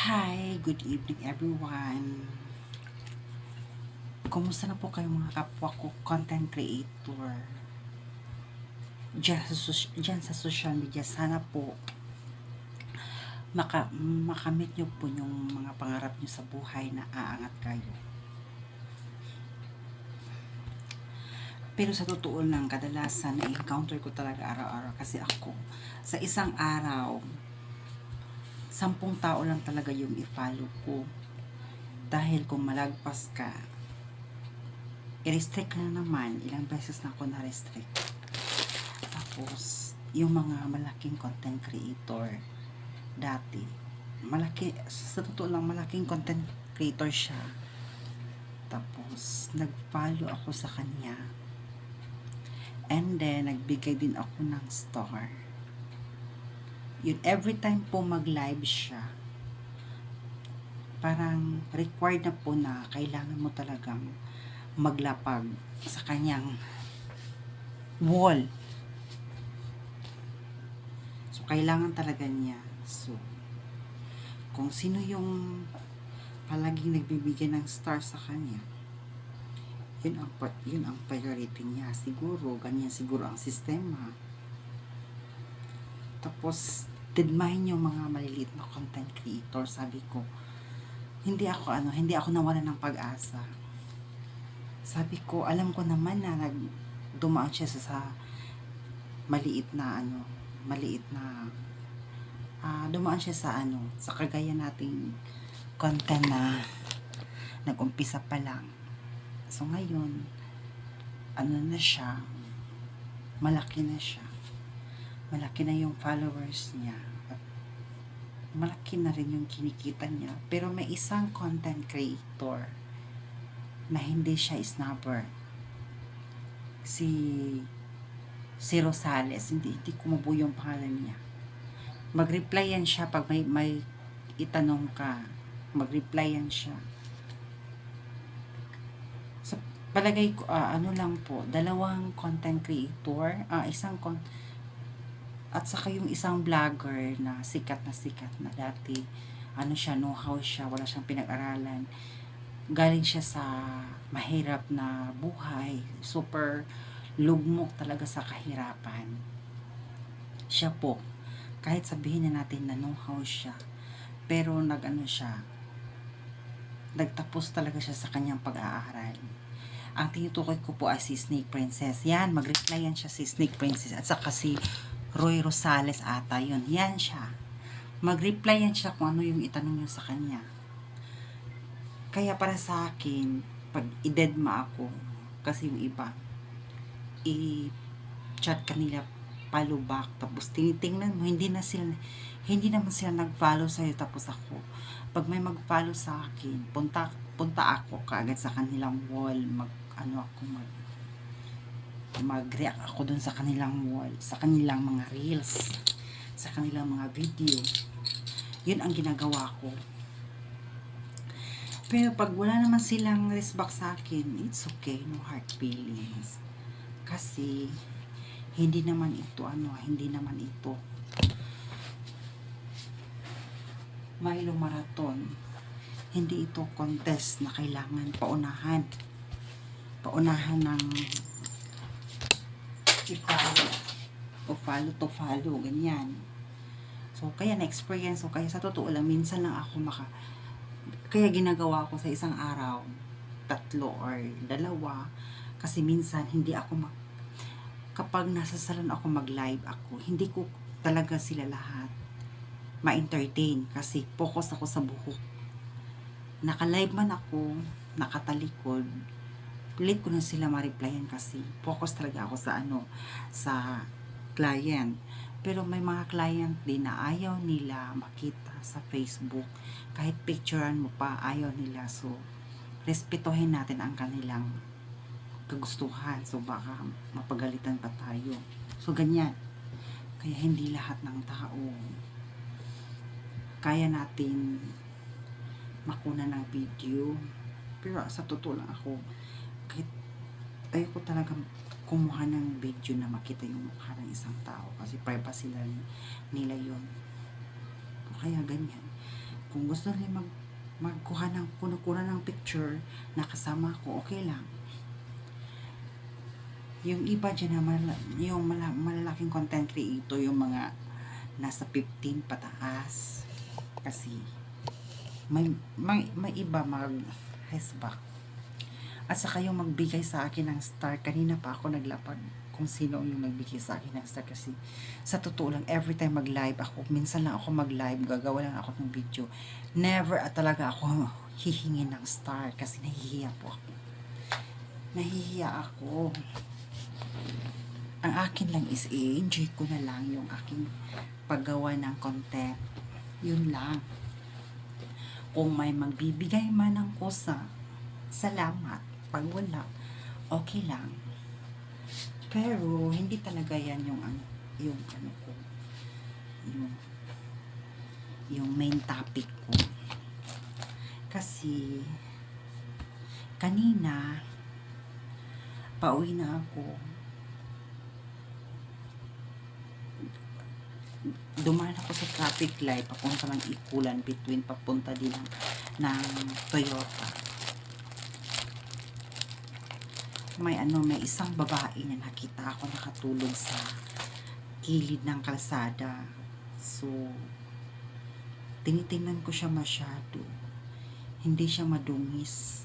Hi, good evening everyone. Kumusta na po kayo mga kapwa ko content creator? Diyan sa, social media, sana po maka, makamit nyo po yung mga pangarap nyo sa buhay na aangat kayo. Pero sa totoo lang, kadalasan na-encounter ko talaga araw-araw kasi ako, sa isang araw, sampung tao lang talaga yung i-follow ko. Dahil kung malagpas ka, i-restrict ka na naman. Ilang beses na ako na-restrict. Tapos, yung mga malaking content creator, dati, malaki, sa totoo lang, malaking content creator siya. Tapos, nag-follow ako sa kanya. And then, nagbigay din ako ng star yun, every time po mag-live siya, parang required na po na kailangan mo talagang maglapag sa kanyang wall. So, kailangan talaga niya. So, kung sino yung palaging nagbibigay ng star sa kanya, yun ang, yun ang priority niya. Siguro, ganyan siguro ang sistema. Tapos, tidmahin yung mga maliliit na content creator. Sabi ko, hindi ako ano, hindi ako nawala ng pag-asa. Sabi ko, alam ko naman na nag dumaan siya sa, sa maliit na ano, maliit na ah dumaan siya sa ano, sa kagaya nating content na nag-umpisa pa lang. So ngayon, ano na siya, malaki na siya malaki na yung followers niya. Malaki na rin yung kinikita niya. Pero may isang content creator na hindi siya snapper si si Rosales. Hindi, hindi kumubo yung pangalan niya. Mag-reply yan siya pag may, may itanong ka. Mag-reply yan siya. Sa palagay ko ah, ano lang po dalawang content creator ah, isang con- at saka yung isang vlogger na sikat na sikat na dati, ano siya, know-how siya, wala siyang pinag-aralan. Galing siya sa mahirap na buhay, super lugmok talaga sa kahirapan. Siya po, kahit sabihin na natin na know-how siya, pero nag-ano siya, nagtapos talaga siya sa kanyang pag-aaral. Ang tinutukoy ko po ay si Snake Princess. Yan, mag-reply yan siya si Snake Princess. At saka si Roy Rosales ata yun. Yan siya. Mag-reply yan siya kung ano yung itanong niyo sa kanya. Kaya para sa akin, pag i-deadma ako, kasi yung iba, i-chat kanila follow back, tapos tinitingnan mo, hindi na sila, hindi naman sila nag-follow sa'yo, tapos ako, pag may mag-follow sa akin, punta, punta ako kaagad sa kanilang wall, mag, ano ako, mag, mag-react ako dun sa kanilang wall, sa kanilang mga reels, sa kanilang mga video. Yun ang ginagawa ko. Pero pag wala naman silang respect sa akin, it's okay, no hard feelings. Kasi, hindi naman ito, ano, hindi naman ito Milo Marathon. Hindi ito contest na kailangan paunahan. Paunahan ng i-follow. O follow to follow, ganyan. So, kaya na-experience ko. Kaya sa totoo lang, minsan lang ako maka... Kaya ginagawa ko sa isang araw, tatlo or dalawa. Kasi minsan, hindi ako mag... Kapag nasa salon ako mag-live ako, hindi ko talaga sila lahat ma-entertain kasi focus ako sa buhok. Naka-live man ako, nakatalikod, late ko na sila ma-replyan kasi focus talaga ako sa ano, sa client. Pero may mga client din na ayaw nila makita sa Facebook. Kahit picturean mo pa, ayaw nila. So, respetuhin natin ang kanilang kagustuhan. So, baka mapagalitan pa tayo. So, ganyan. Kaya hindi lahat ng tao kaya natin makuna ng video. Pero sa totoo lang ako, ayoko talaga kumuha ng video na makita yung mukha ng isang tao kasi privacy nila, nila yun. Kaya ganyan. kung gusto nila mag magkuha ng kunukuha ng picture na kasama ko, okay lang. Yung iba dyan na mal- yung mala- malalaking content creator, yung mga nasa 15 pataas. Kasi may, may, may iba mag hesback. At saka yung magbigay sa akin ng star, kanina pa ako naglapag kung sino yung nagbigay sa akin ng star kasi sa totoo lang, every time mag-live ako, minsan lang ako mag-live, gagawa lang ako ng video. Never at talaga ako hihingi ng star kasi nahihiya po ako. Nahihiya ako. Ang akin lang is i-enjoy ko na lang yung aking paggawa ng content. Yun lang. Kung may magbibigay man ng kusa, salamat. Pag wala, okay lang. Pero, hindi talaga yan yung ano, yung ano ko, yung, yung main topic ko. Kasi, kanina, pauwi na ako. Dumaan ako sa traffic light, papunta ng Ikulan, between papunta din ng, ng Toyota. May ano, may isang babae na nakita ako nakatulog sa kilid ng kalsada. So, tinitingnan ko siya masyado. Hindi siya madungis.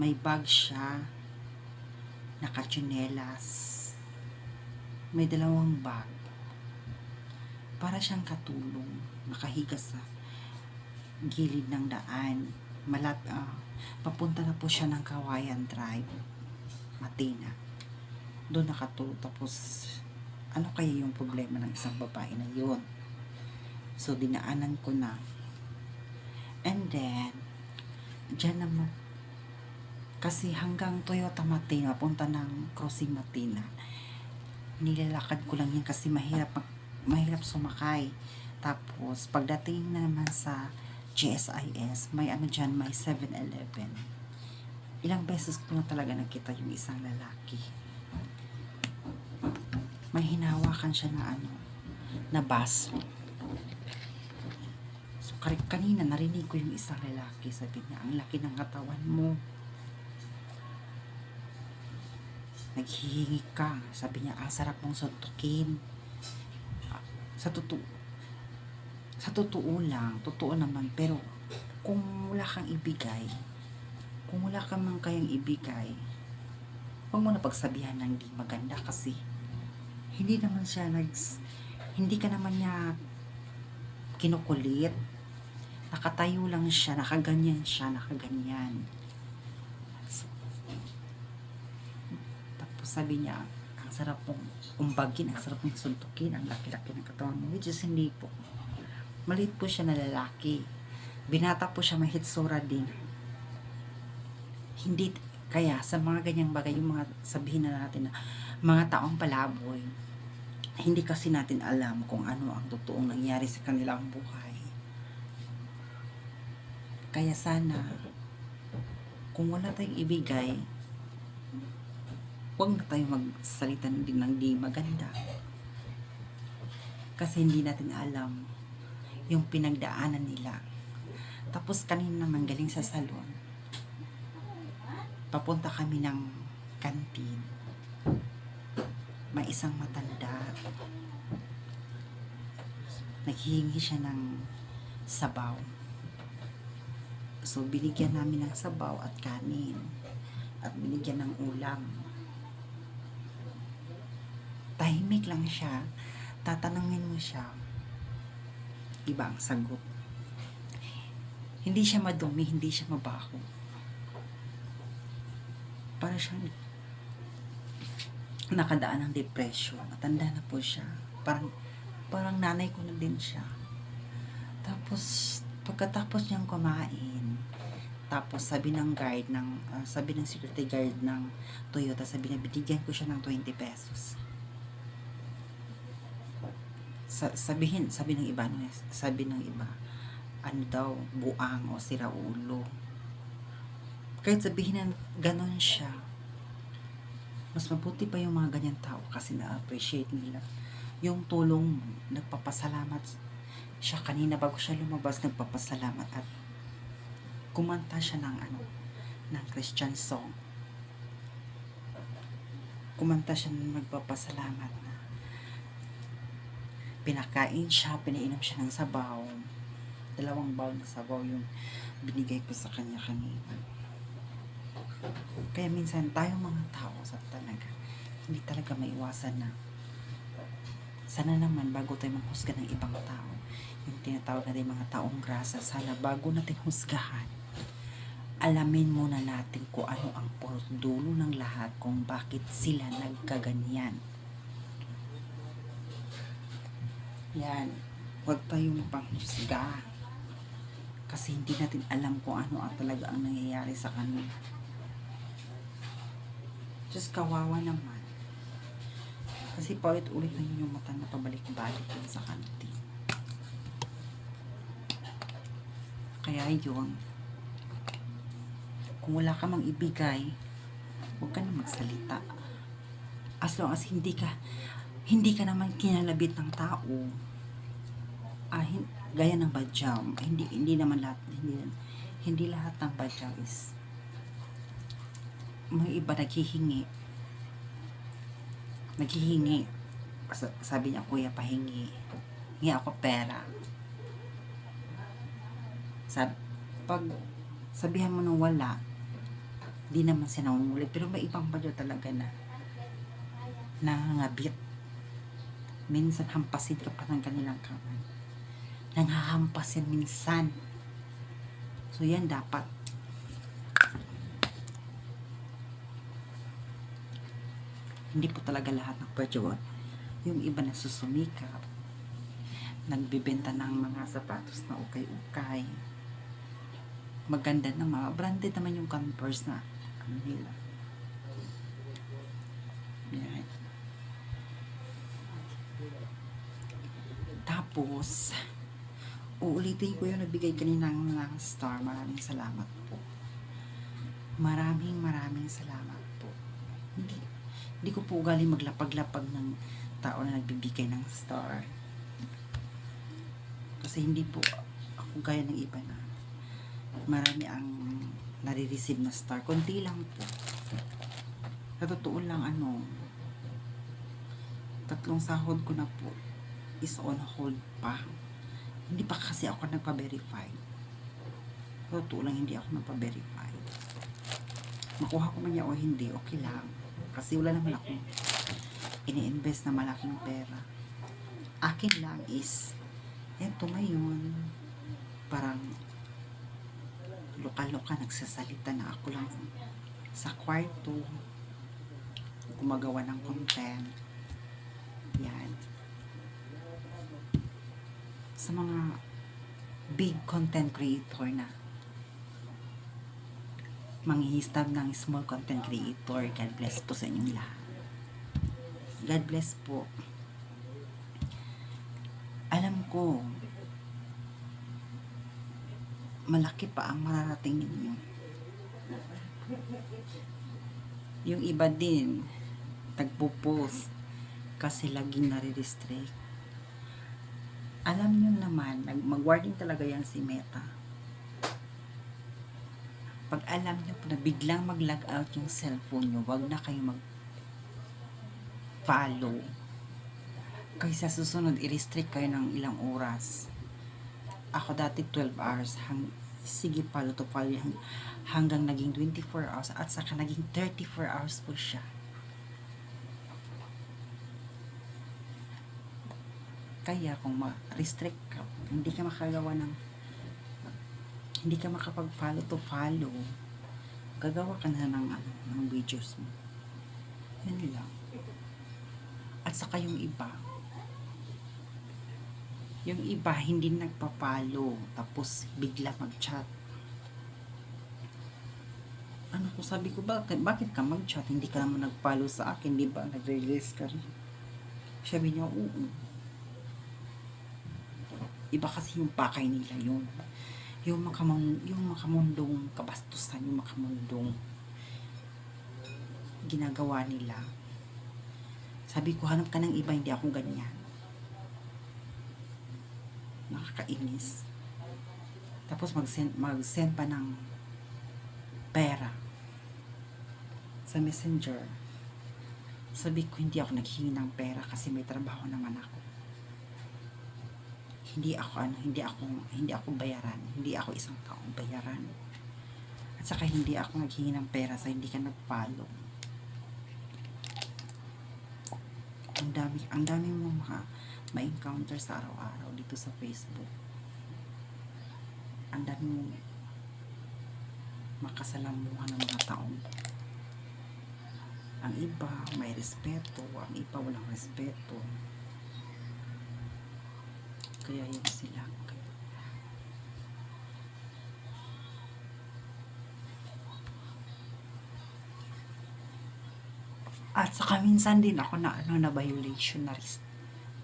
May bag siya. Nakatsinelas. May dalawang bag. Para siyang katulong. Nakahiga sa gilid ng daan. Malat, ah, papunta na po siya ng Kawayan Drive. Matina. Doon nakatulog. Tapos, ano kaya yung problema ng isang babae na yun? So, dinaanan ko na. And then, dyan naman, kasi hanggang Toyota Matina, punta ng Crossing Matina, nilalakad ko lang yan kasi mahirap, mahirap sumakay. Tapos, pagdating na naman sa GSIS, may ano dyan, may 7-Eleven ilang beses ko na talaga nakita yung isang lalaki. May hinawakan siya na ano, na baso. So, kanina narinig ko yung isang lalaki. Sabi niya, ang laki ng katawan mo. Naghihingi ka. Sabi niya, ang sarap mong suntukin. Sa totoo, sa totoo lang, totoo naman, pero kung wala kang ibigay, kung wala ka man kayang ibigay, huwag mo na pagsabihan ng hindi maganda kasi hindi naman siya nag hindi ka naman niya kinukulit. Nakatayo lang siya, nakaganyan siya, nakaganyan. Tapos sabi niya, ang sarap mong umbagin, ang sarap mong suntukin, ang laki-laki ng katawan mo. Which is hindi po. Maliit po siya na lalaki. Binata po siya mahitsura din hindi kaya sa mga ganyang bagay yung mga sabihin na natin na mga taong palaboy hindi kasi natin alam kung ano ang totoong nangyari sa kanilang buhay. Kaya sana kung wala tayong ibigay huwag na tayong magsalita din ng di maganda. Kasi hindi natin alam yung pinagdaanan nila. Tapos kanina naman galing sa salon papunta kami ng kantin. May isang matanda. Naghihingi siya ng sabaw. So, binigyan namin ng sabaw at kanin. At binigyan ng ulam. Tahimik lang siya. Tatanungin mo siya. Iba ang sagot. Hindi siya madumi, hindi siya mabaho para siyang nakadaan ng depression. Matanda na po siya. Parang, parang nanay ko na din siya. Tapos, pagkatapos niyang kumain, tapos sabi ng guard ng, uh, sabi ng security guard ng Toyota, sabi niya, binigyan ko siya ng 20 pesos. Sa, sabihin, sabi ng iba, sabi ng iba, ano daw, buang o sira ulo kahit sabihin na ganon siya, mas mabuti pa yung mga ganyan tao kasi na-appreciate nila yung tulong mo, nagpapasalamat siya kanina bago siya lumabas nagpapasalamat at kumanta siya ng ano ng Christian song. Kumanta siya ng magpapasalamat na pinakain siya, pinainom siya ng sabaw. Dalawang bowl na sabaw yung binigay ko sa kanya kanina kaya minsan tayo mga tao sa talaga hindi talaga maiwasan na sana naman bago tayo manghusga ng ibang tao yung tinatawag natin mga taong grasa sana bago natin husgahan alamin muna natin kung ano ang purot dulo ng lahat kung bakit sila nagkaganyan. Yan huwag tayong panghusga kasi hindi natin alam kung ano ang talaga ang nangyayari sa kanila just kawawa naman kasi paulit-ulit na yun yung mata na pabalik-balik yun sa kantin. Kaya yun, kung wala ka mang ibigay, huwag ka na magsalita. As long as hindi ka, hindi ka naman kinalabit ng tao, ah, hin- gaya ng badyaw, hindi, hindi naman lahat, hindi, hindi lahat ng badyaw is, may iba naghihingi, naghihingi. Sa- Sabi niya, kuya, pahingi. Hingi ako pera. Sab pag sabihan mo nung wala, di naman siya nangungulit. Pero may ibang badyo talaga na nangangabit. Minsan hampasin ka pa ng kanilang kamay. Nanghahampasin minsan. So yan dapat hindi po talaga lahat ng pwede yung iba na susumikap nagbibenta ng mga sapatos na ukay-ukay. Maganda na mga branded naman yung Converse na ano nila. Yan. Tapos uulitin ko yung nagbigay kaninang ng star. Maraming salamat po. Maraming maraming salamat hindi ko po ugali maglapag-lapag ng tao na nagbibigay ng star. Kasi hindi po ako gaya ng iba na marami ang nare-receive na star. Konti lang po. Sa totoo lang ano, tatlong sahod ko na po is on hold pa. Hindi pa kasi ako nagpa-verify. Sa totoo lang hindi ako nagpa-verify. Makuha ko man niya o hindi, okay lang. Kasi wala naman ako ini-invest na malaking pera. Akin lang is, eto ngayon, parang lokal-lokal nagsasalita na ako lang sa kwarto, gumagawa ng content. Yan. Sa mga big content creator na manghihistab ng small content creator. God bless po sa inyong lahat. God bless po. Alam ko, malaki pa ang mararating ninyo. Yung iba din, tagpo-post kasi laging nare-restrict. Alam nyo naman, mag-warning talaga yan si Meta pag alam nyo na biglang mag-log out yung cellphone nyo, wag na kayo mag-follow. Kaysa susunod, i-restrict kayo ng ilang oras. Ako dati 12 hours, hang, sige follow to follow hang, hanggang naging 24 hours at saka naging 34 hours po siya. Kaya kung ma-restrict ka, hindi ka makagawa ng hindi ka makapag-follow to follow, gagawa ka na ng, ano, ng videos mo. Yun lang. At saka yung iba, yung iba hindi nagpa-follow, tapos bigla mag-chat. Ano ko sabi ko, bakit, bakit ka mag-chat? Hindi ka naman nag-follow sa akin, di ba? Nag-release ka rin. Sabi niya, oo. Iba kasi yung pakay nila yun yung makamang yung makamundong kabastusan yung makamundong ginagawa nila sabi ko hanap ka ng iba hindi ako ganyan Nakakainis. Tapos mag-send, mag-send pa ng pera sa messenger. Sabi ko, hindi ako naghingi ng pera kasi may trabaho naman ako. Hindi ako ano, hindi ako hindi ako bayaran, hindi ako isang taong bayaran. At saka hindi ako naghingi ng pera sa hindi ka nag-follow. Ang dami, ang dami mo mga ma-encounter sa araw-araw dito sa Facebook. Ang dami mo makasalamuhan ng mga taong ang iba may respeto, ang iba walang respeto. Kaya yun sila. At saka minsan din ako na ano na violation na ris-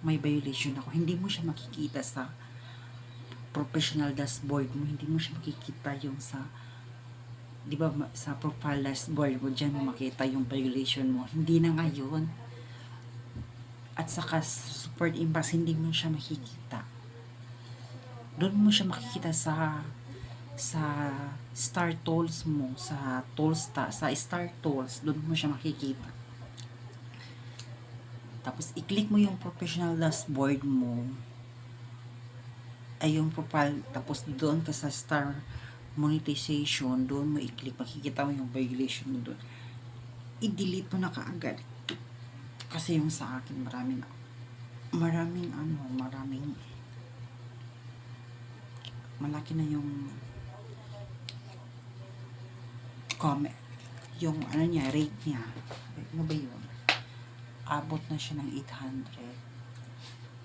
may violation ako. Hindi mo siya makikita sa professional dashboard mo. Hindi mo siya makikita yung sa di ba sa profile dashboard mo dyan mo makita yung violation mo. Hindi na ngayon. At saka sa support inbox, hindi mo siya makikita. Doon mo siya makikita sa sa star tools mo, sa tools ta, sa star tools, doon mo siya makikita. Tapos, i-click mo yung professional dashboard mo. Ay, yung profile. Tapos, doon ka sa star monetization, doon mo i-click. Makikita mo yung violation mo doon. I-delete mo na kaagad. Kasi yung sa akin, maraming, maraming ano, maraming, malaki na yung comment. Yung ano niya, rate niya. Ano ba yun? abot na siya ng 800.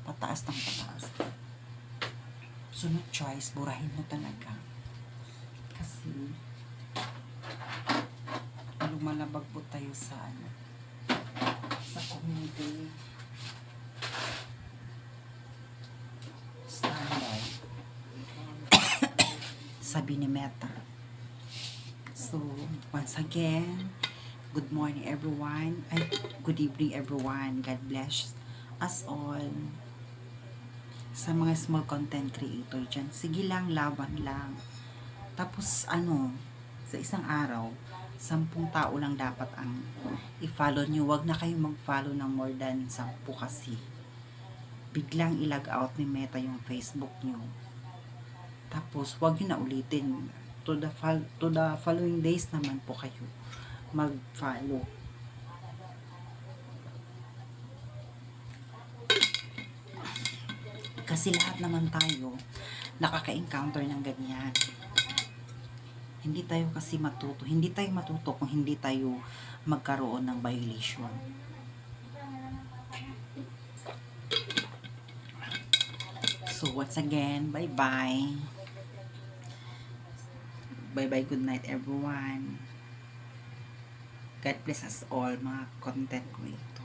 Pataas ng pataas. So, no choice, burahin mo talaga. Kasi, lumalabag po tayo sa ano, sa community Sabi ni Meta. So, once again, Good morning everyone. Ay, good evening everyone. God bless us all. Sa mga small content creator dyan, sige lang, laban lang. Tapos ano, sa isang araw, sampung tao lang dapat ang i-follow nyo. Huwag na kayong mag-follow ng more than sampu kasi. Biglang ilag out ni Meta yung Facebook nyo. Tapos, huwag nyo na ulitin. To the, to the following days naman po kayo mag-follow. Kasi lahat naman tayo nakaka-encounter ng ganyan. Hindi tayo kasi matuto. Hindi tayo matuto kung hindi tayo magkaroon ng violation. So, once again, bye-bye. Bye-bye, good night everyone. God bless us all, mga content creators.